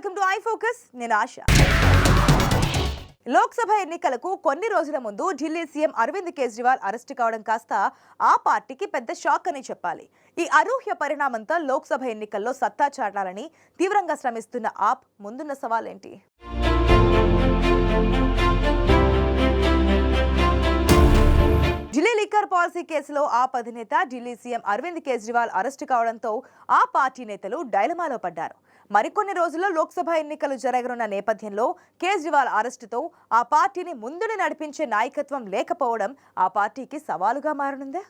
Welcome to I focus నేను ఆశ. లోక్సభ ఎన్నికలకు కొన్ని రోజుల ముందు ఢిల్లీ సీఎం అరవింద్ కేజ్రీవాల్ అరెస్ట్ కావడం కాస్త ఆ పార్టీకి పెద్ద షాక్ అని చెప్పాలి. ఈ అనూహ్య పరిణామంతో లోక్సభ ఎన్నికల్లో సత్తా చాటాలని తీవ్రంగా శ్రమిస్తున్న ఆప్ ముందున్న సవాలేంటి? ఢిల్లీ లిక్కర్ పాలసీ కేసులో ఆప్ అధినేత ఢిల్లీ సీఎం అరవింద్ కేజ్రీవాల్ అరెస్టు కావడంతో ఆ పార్టీ నేతలు డైలమాలో పడ్డారు. మరికొన్ని రోజుల్లో లోక్సభ ఎన్నికలు జరగనున్న నేపథ్యంలో కేజ్రీవాల్ అరెస్టుతో ఆ పార్టీని ముందుని నడిపించే నాయకత్వం లేకపోవడం ఆ పార్టీకి సవాలుగా మారనుందా.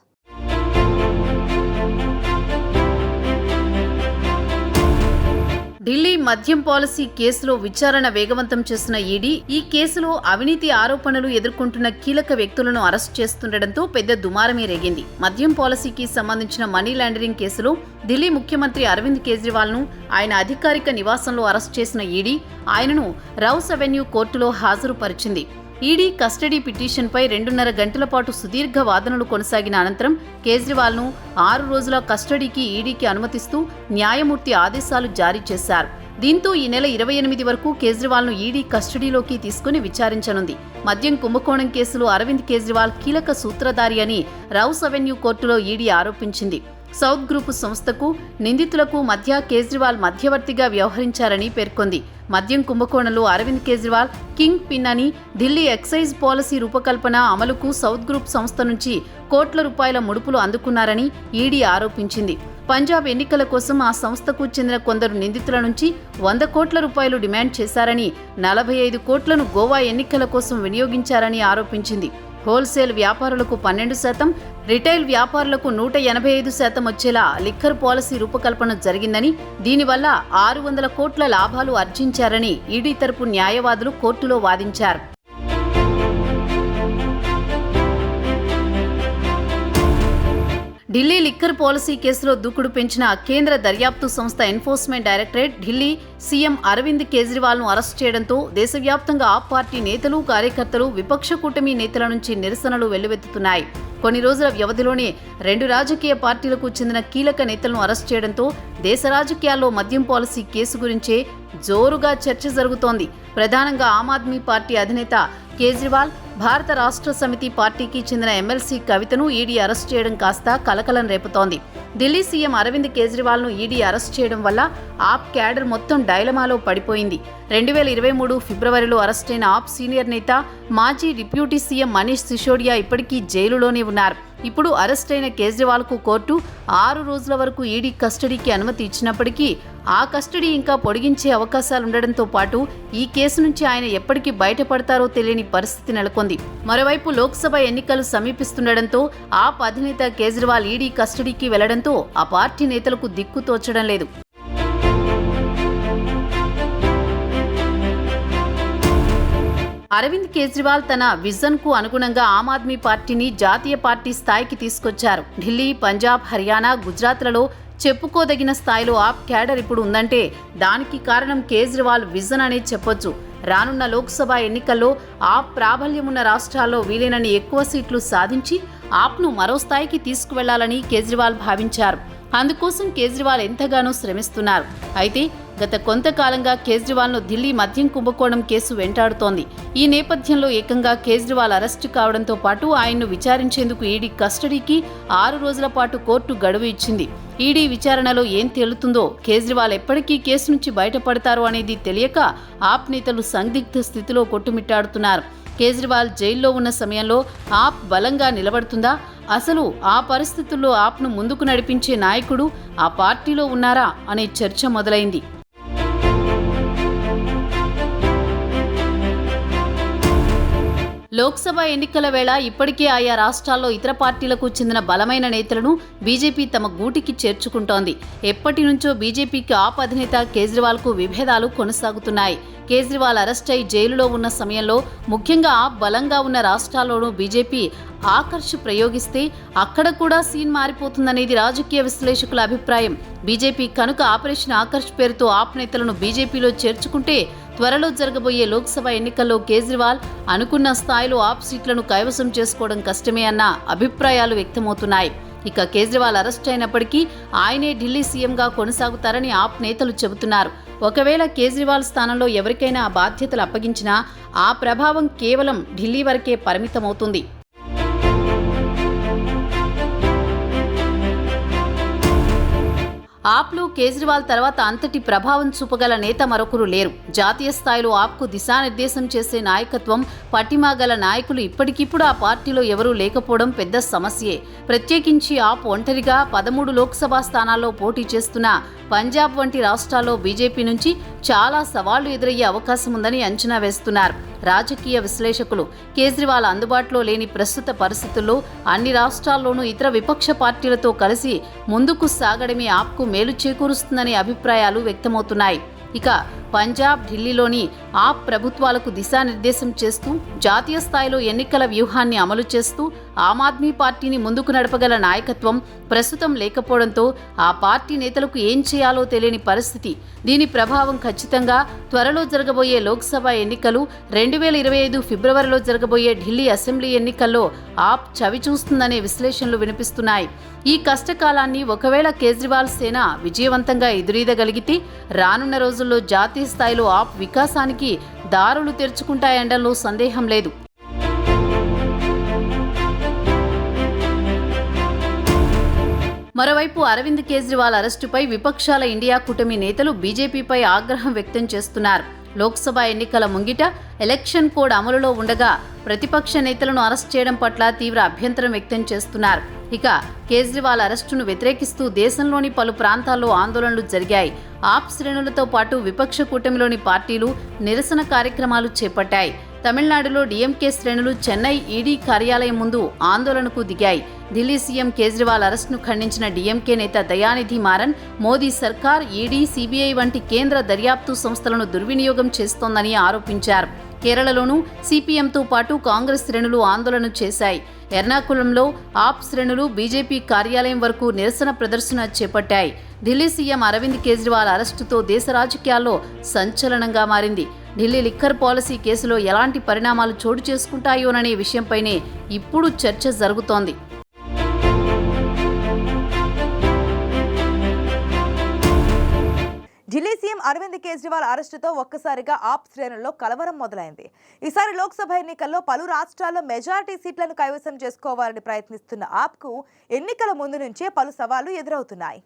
ఢిల్లీ మద్యం పాలసీ కేసులో విచారణ వేగవంతం చేసిన ఈడీ ఈ కేసులో అవినీతి ఆరోపణలు ఎదుర్కొంటున్న కీలక వ్యక్తులను అరెస్ట్ చేస్తుండటంతో పెద్ద దుమారమే రేగింది. మద్యం పాలసీకి సంబంధించిన మనీ లాండరింగ్ కేసులో ఢిల్లీ ముఖ్యమంత్రి అరవింద్ కేజ్రీవాల్ను ఆయన అధికారిక నివాసంలో అరెస్ట్ చేసిన ఈడీ ఆయనను రౌస్ అవెన్యూ కోర్టులో హాజరుపరిచింది. ఈడీ కస్టడీ పిటిషన్పై రెండున్నర గంటల పాటు సుదీర్ఘ వాదనలు కొనసాగిన అనంతరం కేజ్రీవాల్ను ఆరు రోజుల కస్టడీకి ఈడీకి అనుమతిస్తూ న్యాయమూర్తి ఆదేశాలు జారీ చేశారు. దీంతో ఈ నెల ఇరవై ఎనిమిది వరకు కేజ్రీవాల్ను ఈడీ కస్టడీలోకి తీసుకుని విచారించనుంది. మద్యం కుంభకోణం కేసులో అరవింద్ కేజ్రీవాల్ కీలక సూత్రధారి అని రౌస్ అవెన్యూ కోర్టులో ఈడీ ఆరోపించింది. సౌత్ గ్రూపు సంస్థకు నిందితులకు మధ్య కేజ్రీవాల్ మధ్యవర్తిగా వ్యవహరించారని పేర్కొంది. మద్యం కుంభకోణంలో అరవింద్ కేజ్రీవాల్ కింగ్ పిన్ అని ఢిల్లీ ఎక్సైజ్ పాలసీ రూపకల్పన అమలుకు సౌత్ గ్రూప్ సంస్థ నుంచి కోట్ల రూపాయల ముడుపులు అందుకున్నారని ఈడీ ఆరోపించింది. పంజాబ్ ఎన్నికల కోసం ఆ సంస్థకు చెందిన కొందరు నిందితుల నుంచి వంద కోట్ల రూపాయలు డిమాండ్ చేశారని నలభై ఐదు కోట్లను గోవా ఎన్నికల కోసం వినియోగించారని ఆరోపించింది. హోల్సేల్ వ్యాపారులకు పన్నెండు శాతం రిటైల్ వ్యాపారులకు నూట ఎనభై ఐదు శాతం వచ్చేలా లిక్కర్ పాలసీ రూపకల్పన జరిగిందని దీనివల్ల ఆరు వందల కోట్ల లాభాలు ఆర్జించారని ఈడీ తరపు న్యాయవాదులు కోర్టులో వాదించారు. ఢిల్లీ లిక్కర్ పాలసీ కేసులో దూకుడు పెంచిన కేంద్ర దర్యాప్తు సంస్థ enforcement directorate Delhi CM Arvind కేజ్రీవాల్ను arrest చేయడంతో దేశవ్యాప్తంగా ఆప్ పార్టీ నేతలు కార్యకర్తలు విపక్ష కూటమి నేతల నుంచి నిరసనలు వెల్లువెత్తుతున్నాయి. కొన్ని రోజుల వ్యవధిలోనే రెండు రాజకీయ పార్టీలకు చెందిన కీలక నేతలను అరెస్ట్ చేయడంతో దేశ రాజకీయాల్లో మద్యం పాలసీ కేసు గురించే జోరుగా చర్చ జరుగుతోంది. ప్రధానంగా ఆమ్ ఆద్మీ పార్టీ అధినేత కేజ్రీవాల్ భారత రాష్ట్ర సమితి పార్టీకి చెందిన ఎమ్మెల్సీ కవితను ఈడీ అరెస్ట్ చేయడం కాస్త కలకలం రేపుతోంది. ఢిల్లీ సీఎం అరవింద్ కేజ్రీవాల్ను ఈడీ అరెస్ట్ చేయడం వల్ల ఆప్ క్యాడర్ మొత్తం డైలమాలో పడిపోయింది. రెండు వేల ఇరవై మూడు ఫిబ్రవరిలో అరెస్టైన ఆప్ సీనియర్ నేత మాజీ డిప్యూటీ సీఎం మనీష్ సిసోడియా ఇప్పటికీ జైలులోనే ఉన్నారు. ఇప్పుడు అరెస్ట్ అయిన కేజ్రీవాల్కు కోర్టు ఆరు రోజుల వరకు ఈడీ కస్టడీకి అనుమతి ఇచ్చినప్పటికీ ఆ కస్టడీ ఇంకా పొడిగించే అవకాశాలు ఉండడంతో పాటు ఈ కేసు నుంచి ఆయన ఎప్పటికీ బయటపడతారో తెలియని పరిస్థితి నెలకొంది. మరోవైపు లోక్సభ ఎన్నికలు సమీపిస్తుండటంతో ఆప్ అధినేత కేజ్రీవాల్ ఈడీ కస్టడీకి వెళ్ళడంతో ఆ పార్టీ నేతలకు దిక్కు తోచడం లేదు. అరవింద్ కేజ్రీవాల్ తన విజన్కు అనుగుణంగా ఆమ్ ఆద్మీ పార్టీని జాతీయ పార్టీ స్థాయికి తీసుకొచ్చారు. ఢిల్లీ పంజాబ్ హర్యానా గుజరాత్లలో చెప్పుకోదగిన స్థాయిలో ఆప్ క్యాడర్ ఇప్పుడు ఉందంటే దానికి కారణం కేజ్రీవాల్ విజన్ అనే చెప్పొచ్చు. రానున్న లోక్సభ ఎన్నికల్లో ఆప్ ప్రాబల్యం ఉన్న రాష్ట్రాల్లో వీలైనన్ని ఎక్కువ సీట్లు సాధించి ఆప్ను మరో స్థాయికి తీసుకువెళ్ళాలని కేజ్రీవాల్ భావించారు. అందుకోసం కేజ్రీవాల్ ఎంతగానో శ్రమిస్తున్నారు. అయితే గత కొంతకాలంగా కేజ్రీవాల్ను ఢిల్లీ మద్యం కుంభకోణం కేసు వెంటాడుతోంది. ఈ నేపథ్యంలో ఏకంగా కేజ్రీవాల్ అరెస్టు కావడంతో పాటు ఆయన్ను విచారించేందుకు ఈడీ కస్టడీకి ఆరు రోజుల పాటు కోర్టు గడువు ఇచ్చింది. ఈడీ విచారణలో ఏం తేలుతుందో కేజ్రీవాల్ ఎప్పటికీ కేసు నుంచి బయటపడతారు అనేది తెలియక ఆప్ నేతలు సందిగ్ధ స్థితిలో కొట్టుమిట్టాడుతున్నారు. కేజ్రీవాల్ జైల్లో ఉన్న సమయంలో ఆప్ బలంగా నిలబడుతుందా? అసలు ఆ పరిస్థితుల్లో ఆప్ను ముందుకు నడిపించే నాయకుడు ఆ పార్టీలో ఉన్నారా? అనే చర్చ మొదలైంది. లోక్సభ ఎన్నికల వేళ ఇప్పటికే ఆయా రాష్ట్రాల్లో ఇతర పార్టీలకు చెందిన బలమైన నేతలను బీజేపీ తమ గూటికి చేర్చుకుంటోంది. ఎప్పటి నుంచో బీజేపీకి ఆప్ అధినేత కేజ్రీవాల్కు విభేదాలు కొనసాగుతున్నాయి. కేజ్రీవాల్ అరెస్ట్ అయి జైలులో ఉన్న సమయంలో ముఖ్యంగా ఆప్ బలంగా ఉన్న రాష్ట్రాల్లోనూ బీజేపీ ఆకర్ష్ ప్రయోగిస్తే అక్కడ కూడా సీన్ మారిపోతుందనేది రాజకీయ విశ్లేషకుల అభిప్రాయం. బీజేపీ కనుక ఆపరేషన్ ఆకర్ష్ పేరుతో ఆప్ నేతలను బీజేపీలో చేర్చుకుంటే త్వరలో జరగబోయే లోక్సభ ఎన్నికల్లో కేజ్రీవాల్ అనుకున్న స్థాయిలో ఆప్ సీట్లను కైవసం చేసుకోవడం కష్టమే అన్న అభిప్రాయాలు వ్యక్తమవుతున్నాయి. ఇక కేజ్రీవాల్ అరెస్ట్ అయినప్పటికీ ఆయనే ఢిల్లీ సీఎంగా కొనసాగుతారని ఆప్ నేతలు చెబుతున్నారు. ఒకవేళ కేజ్రీవాల్ స్థానంలో ఎవరికైనా బాధ్యతలు అప్పగించినా ఆ ప్రభావం కేవలం ఢిల్లీ వరకే పరిమితమవుతుంది. ఆప్లో కేజ్రీవాల్ తర్వాత అంతటి ప్రభావం చూపగల నేత మరొకరు లేరు. జాతీయ స్థాయిలో ఆప్కు దిశానిర్దేశం చేసే నాయకత్వం పటిమా గల నాయకులు ఇప్పటికిప్పుడు ఆ పార్టీలో ఎవరూ లేకపోవడం పెద్ద సమస్యే. ప్రత్యేకించి ఆప్ ఒంటరిగా పదమూడు లోక్సభ స్థానాల్లో పోటీ చేస్తున్న పంజాబ్ వంటి రాష్ట్రాల్లో బీజేపీ నుంచి చాలా సవాళ్ళు ఎదురయ్యే అవకాశం ఉందని అంచనా వేస్తున్నారు. రాజకీయ విశ్లేషకులు. కేజ్రీవాల్ అందుబాటులో లేని ప్రస్తుత పరిస్థితుల్లో అన్ని రాష్ట్రాల్లోనూ ఇతర విపక్ష పార్టీలతో కలిసి ముందుకు సాగడమే ఆప్కు మేలు చేకూరుస్తుందనే అభిప్రాయాలు వ్యక్తమవుతున్నాయి. ఇక పంజాబ్ ఢిల్లీలోని ఆప్ ప్రభుత్వాలకు దిశానిర్దేశం చేస్తూ జాతీయ స్థాయిలో ఎన్నికల వ్యూహాన్ని అమలు చేస్తూ ఆమ్ ఆద్మీ పార్టీని ముందుకు నడపగల నాయకత్వం ప్రస్తుతం లేకపోవడంతో ఆ పార్టీ నేతలకు ఏం చేయాలో తెలియని పరిస్థితి. దీని ప్రభావం ఖచ్చితంగా త్వరలో జరగబోయే లోక్సభ ఎన్నికలు రెండు వేల ఇరవై ఐదు ఫిబ్రవరిలో జరగబోయే ఢిల్లీ అసెంబ్లీ ఎన్నికల్లో ఆప్ చవి చూస్తుందనే విశ్లేషణలు వినిపిస్తున్నాయి. ఈ కష్టకాలాన్ని ఒకవేళ కేజ్రీవాల్ సేన విజయవంతంగా ఎదురీదగలిగితే రానున్న రోజుల్లో జాతీయ స్థాయిలో ఆప్ వికాసానికి దారులు తెరుచుకుంటాయనడంలో సందేహం లేదు. మరోవైపు అరవింద్ కేజ్రీవాల్ అరెస్టుపై విపక్షాల ఇండియా కూటమి నేతలు బీజేపీపై ఆగ్రహం వ్యక్తం చేస్తున్నారు. లోక్సభ ఎన్నికల ముంగిట ఎలక్షన్ కోడ్ అమలులో ఉండగా ప్రతిపక్ష నేతలను అరెస్ట్ చేయడం పట్ల తీవ్ర అభ్యంతరం వ్యక్తం చేస్తున్నారు. ఇక కేజ్రీవాల్ అరెస్టును వ్యతిరేకిస్తూ దేశంలోని పలు ప్రాంతాల్లో ఆందోళనలు జరిగాయి. ఆప్ శ్రేణులతో పాటు విపక్ష కూటమిలోని పార్టీలు నిరసన కార్యక్రమాలు చేపట్టాయి. తమిళనాడులో డిఎంకే శ్రేణులు చెన్నై ఈడీ కార్యాలయం ముందు ఆందోళనకు దిగాయి. ఢిల్లీ సీఎం కేజ్రీవాల్ అరెస్టును ఖండించిన డీఎంకే నేత దయానిధి మారన్ మోదీ సర్కార్ ఈడీ సీబీఐ వంటి కేంద్ర దర్యాప్తు సంస్థలను దుర్వినియోగం చేస్తోందని ఆరోపించారు. కేరళలోనూ సిపిఎంతో పాటు కాంగ్రెస్ శ్రేణులు ఆందోళన చేశాయి. ఎర్నాకుళంలో ఆప్ శ్రేణులు బీజేపీ కార్యాలయం వరకు నిరసన ప్రదర్శన చేపట్టాయి. ఢిల్లీ సీఎం అరవింద్ కేజ్రీవాల్ అరెస్టుతో దేశ రాజకీయాల్లో సంచలనంగా మారింది. ఢిల్లీ లిక్కర్ పాలసీ కేసులో ఎలాంటి పరిణామాలు చోటు చేసుకుంటాయోననే విషయంపైనే ఇప్పుడు చర్చ జరుగుతోంది. ఢిల్లీ సీఎం అరవింద్ కేజ్రీవాల్ అరెస్టుతో ఒక్కసారిగా ఆప్ శ్రేణుల్లో కలవరం మొదలైంది. ఈసారి లోక్సభ ఎన్నికల్లో పలు రాష్ట్రాల్లో మెజారిటీ సీట్లను కైవసం చేసుకోవాలని ప్రయత్నిస్తున్న ఆప్కు ఎన్నికల ముందు నుంచే పలు సవాళ్ళు ఎదురవుతున్నాయి.